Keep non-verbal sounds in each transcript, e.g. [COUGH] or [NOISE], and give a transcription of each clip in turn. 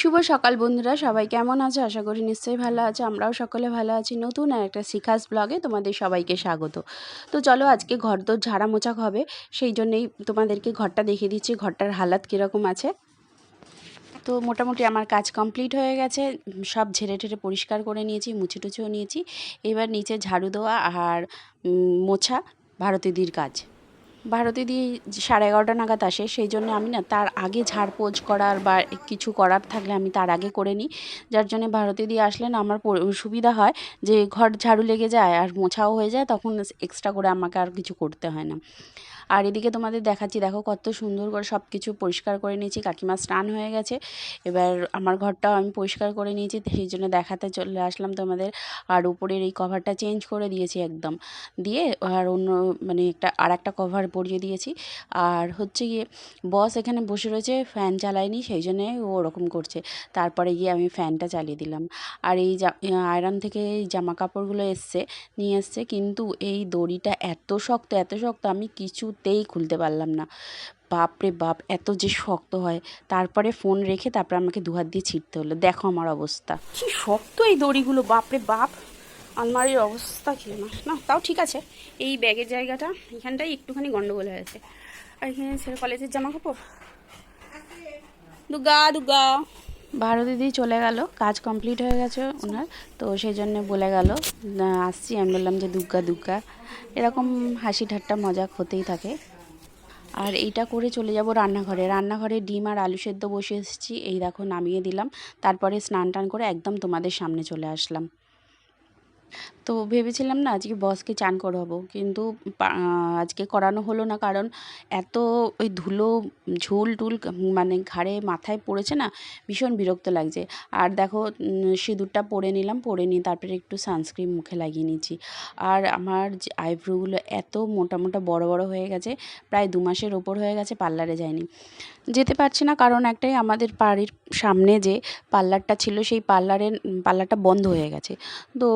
শুভ সকাল বন্ধুরা, সবাই কেমন আছে? আশা করি নিশ্চয়ই ভালো আছে। আমরাও সকলে ভালো আছি। নতুন আর একটা শিখাস ব্লগে তোমাদের সবাইকে স্বাগত। তো চলো আজকে ঘর দোর ঝাড়া মোছা হবে, সেই জন্যেই তোমাদেরকে ঘরটা দেখিয়ে দিচ্ছি, ঘরটার হালাত কীরকম আছে। তো মোটামুটি আমার কাজ কমপ্লিট হয়ে গেছে, সব ঝেড়ে ঠেড়ে পরিষ্কার করে নিয়েছি, মুছে টুছেও নিয়েছি। এবার নিচে ঝাড়ু দেওয়া আর মোছা ভারতীদির কাজ। ভারতী দিয়ে সাড়ে এগারোটা নাগাদ আসে, সেই জন্য আমি না তার আগে ঝাড়পোছ করার বা কিছু করার থাকলে আমি তার আগে করে নিই। যার জন্য ভারতী দিয়ে আসলে না আমার সুবিধা হয় যে ঘর ঝাড়ু লেগে যায় আর মোছাও হয়ে যায়, তখন এক্সট্রা করে আমাকে আর কিছু করতে হয় না। আর এদিকে তোমাদের দেখাচ্ছি, দেখো কত সুন্দর করে সব কিছু পরিষ্কার করে নিয়েছি, কাকিমা স্নান হয়ে গেছে। এবার আমার ঘরটাও আমি পরিষ্কার করে নিয়েছি, সেই জন্য দেখাতে চলে আসলাম তোমাদের। আর উপরের এই কভারটা চেঞ্জ করে দিয়েছি একদম। দিয়ে আর অন্য মানে একটা আর একটা কভার পরিয়ে দিয়েছি। আর হচ্ছে গিয়ে বস এখানে বসে রয়েছে ফ্যান চালায়নি, সেই জন্যে ও ওরকম করছে। তারপরে গিয়ে আমি ফ্যানটা চালিয়ে দিলাম। আর এই আয়রন থেকে জামা কাপড়গুলো এসছে, নিয়ে এসছে। কিন্তু এই দড়িটা এত শক্ত এত শক্ত, আমি কিছুতেই খুলতে পারলাম না। বাপরে বাপ, এত যে শক্ত হয়। তারপরে ফোন রেখে তারপরে আমাকে দুহাত দিয়ে ছিটতে হলো। দেখো আমার অবস্থা। কি শক্ত এই দড়িগুলো, বাপরে বাপ। আলমারির অবস্থা ছিল না, তাও ঠিক আছে। এই ব্যাগের জায়গাটা, এখানটাই একটুখানি গন্ডগোল হয়ে হয়েছে। আর এখানে ছেলে কলেজের জামা কাপড় দুর্গা দুর্গা ভারতী দিদি চলে গেল, কাজ কমপ্লিট হয়ে গেছে ওনার, তো সেই জন্য বলে গেল আসছি। আমি বললাম যে, দুগ্গা দুগ্গা। এরকম হাসি ঠাট্টা মজা হতেই থাকে। আর এইটা করে চলে যাব রান্নাঘরে। রান্নাঘরে ডিম আর আলু সেদ্ধ বসে এসেছি। এই দেখো, নামিয়ে দিলাম। তারপরে স্নান টান করে একদম তোমাদের সামনে চলে আসলাম। তো ভেবেছিলাম না আজকে বসকে চান করাবো। কিন্তু আজকে করানো হলো না কারণ এত ওই ধুলো, ঝুল টুল মানে ঘাড়ে মাথায় পড়েছে না, ভীষণ বিরক্ত লাগছে। আর দেখো সিঁদুরটা পরে নিলাম, পরে নিয়ে তারপরে একটু সানস্ক্রিন মুখে লাগিয়ে নিয়েছি আর আমার যে আইব্রোগুলো এত মোটা মোটা বড় বড় হয়ে গেছে, প্রায় দু মাসের ওপর হয়ে গেছে, পার্লারে যায়নি। যেতে পারছি না কারণ একটাই আমাদের বাড়ির সামনে যে পার্লারটা ছিল, সেই পার্লারের, পার্লারটা বন্ধ হয়ে গেছে। তো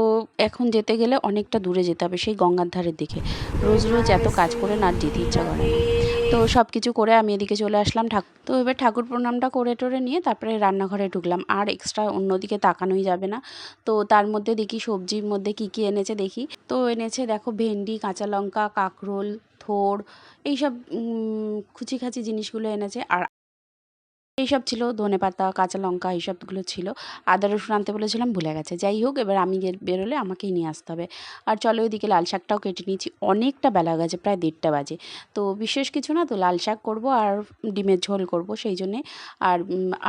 এখন যেতে গেলে অনেকটা দূরে যেতে হবে সেই গঙ্গার ধারের দিকে। রোজ রোজ এত কাজ করে না যেতে ইচ্ছা করে তো সব কিছু করে আমি এদিকে চলে আসলাম ঠাকুর তো এবার ঠাকুর প্রণামটা করে টোরে নিয়ে তারপরে রান্নাঘরে ঢুকলাম। আর এক্সট্রা অন্যদিকে তাকানোই যাবে না। তো তার মধ্যে দেখি সবজির মধ্যে কি কি এনেছে দেখি। তো এনেছে দেখো ভেন্ডি, কাঁচা লঙ্কা, কাঁকরোল, থোড়, এইসব খুচিখাচি জিনিসগুলো এনেছে। আর এইসব ছিল ধনে পাতা কাঁচা লঙ্কা এইসবগুলো ছিল। আদা রসুন আনতে বলেছিলাম ভুলে গেছে। যাই হোক এবার আমি বেরোলে আমাকেই নিয়ে আসতে হবে। আর চলো ওইদিকে লাল শাকটাও কেটে নিয়েছি। অনেকটা বেলা গেছে প্রায় দেড়টা বাজে। তো বিশেষ কিছু না তো লাল শাক করব আর ডিমের ঝোল করব সেই জন্যে। আর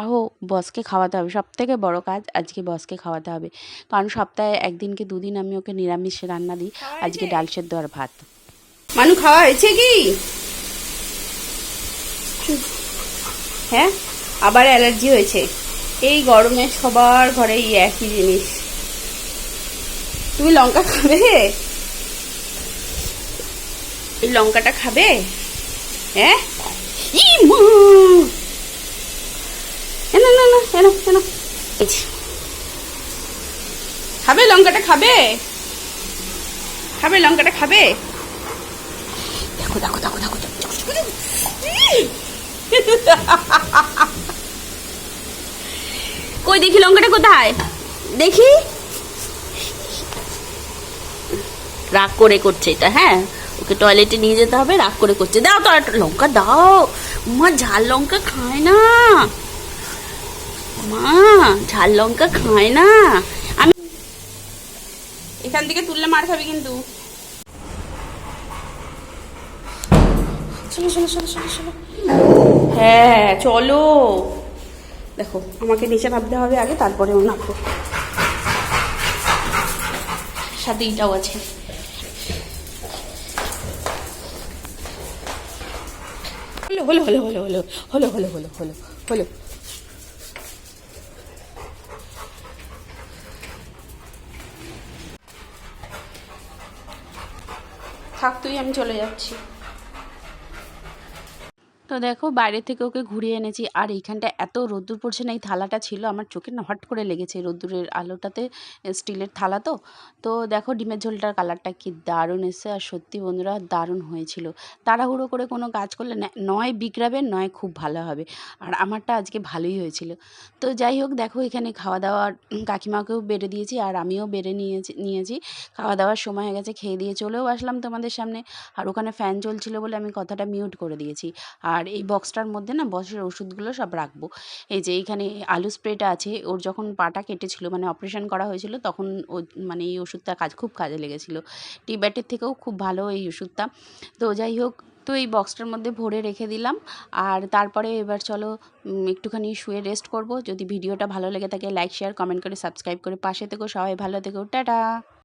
আহো বসকে খাওয়াতে হবে। সব থেকে বড় কাজ আজকে বসকে খাওয়াতে হবে। কারণ সপ্তাহে একদিনকে দুদিন আমি ওকে নিরামিষ রান্না দিই। আজকে ডাল সেদ্ধ আর ভাত। মানু খাওয়া হয়েছে কি? হ্যাঁ? আবার অ্যালার্জি হয়েছে। এই গরমে সবার ঘরে এই একই জিনিস। তুমি লঙ্কা খাবে? এই লঙ্কাটা খাবে? হ্যাঁ? ই মা! এ না না না এনো এনো এই যে। খাবে লঙ্কাটা খাবে? খাবে লঙ্কাটা খাবে? দেখো দেখো দেখো, দেখো, দেখো। [LAUGHS] কই দেখি লঙ্কাটা কোথায়? দেখি। রাগ করে করছে এটা হ্যাঁ? ওকে টয়লেটে নিয়ে যেতে হবে, রাগ করে করছে। দাও তো লঙ্কা দাও। মা, ঝাল লঙ্কা খায় না। মা, ঝাল লঙ্কা খায় না। আমি এখান থেকে তুললে মার খাবি কিন্তু। চলো চলো চলো চলো চলো। হ্যাঁ চলো। দেখো, আমাকে নিচে নামতে হবে আগে তারপরে ও নামবো। সাথে ইটাও আছে। হলো হলো হলো হলো হলো হলো হলো হলো হলো। থাক, তুই, আমি চলে যাচ্ছি। তো দেখো বাইরে থেকে ওকে ঘুরিয়ে এনেছি। আর এইখানটা এত রোদ্দুর পড়ছে না, এই থালাটা ছিল, আমার চোখে না হট করে লেগেছে রোদ্দুরের আলোটাতে স্টিলের থালা তো। তো দেখো ডিমের ঝোলটার কালারটা কি দারুণ এসছে, আর সত্যি বন্ধুরা দারুণ হয়েছিল। তাড়াহুড়ো করে কোনো কাজ করলে নয় বিগড়াবে, নয় খুব ভালো হবে। আর আমারটা আজকে ভালোই হয়েছিল। তো যাই হোক, দেখো এখানে খাওয়া দাওয়া কাকিমাকেও বেড়ে দিয়েছি, আর আমিও বেড়ে নিয়েছি নিয়েছি। খাওয়া দাওয়ার সময় হয়ে গেছে, খেয়ে দিয়ে চলেও আসলাম তোমাদের সামনে। আর ওখানে ফ্যান চলছিল বলে আমি কথাটা মিউট করে দিয়েছি। আর এই বক্সটার মধ্যে না বসের ওষুধগুলো সব রাখব। এই যে এইখানে আলু স্প্রেটা আছে, ওর যখন পাটা কেটেছিল মানে অপারেশন করা হয়েছিল, তখন ও মানে এই ওষুধটা কাজ খুব কাজে লেগেছিলো। টিব্যাটের থেকেও খুব ভালো এই ওষুধটা। তো যাই হোক, তো এই বক্সটার মধ্যে ভরে রেখে দিলাম। আর তারপরে এবার চলো একটুখানি শুয়ে রেস্ট করব। যদি ভিডিওটা ভালো লেগে থাকে লাইক শেয়ার কমেন্ট করে সাবস্ক্রাইব করে পাশে থেকো। সবাই ভালো থেকো। টাটা!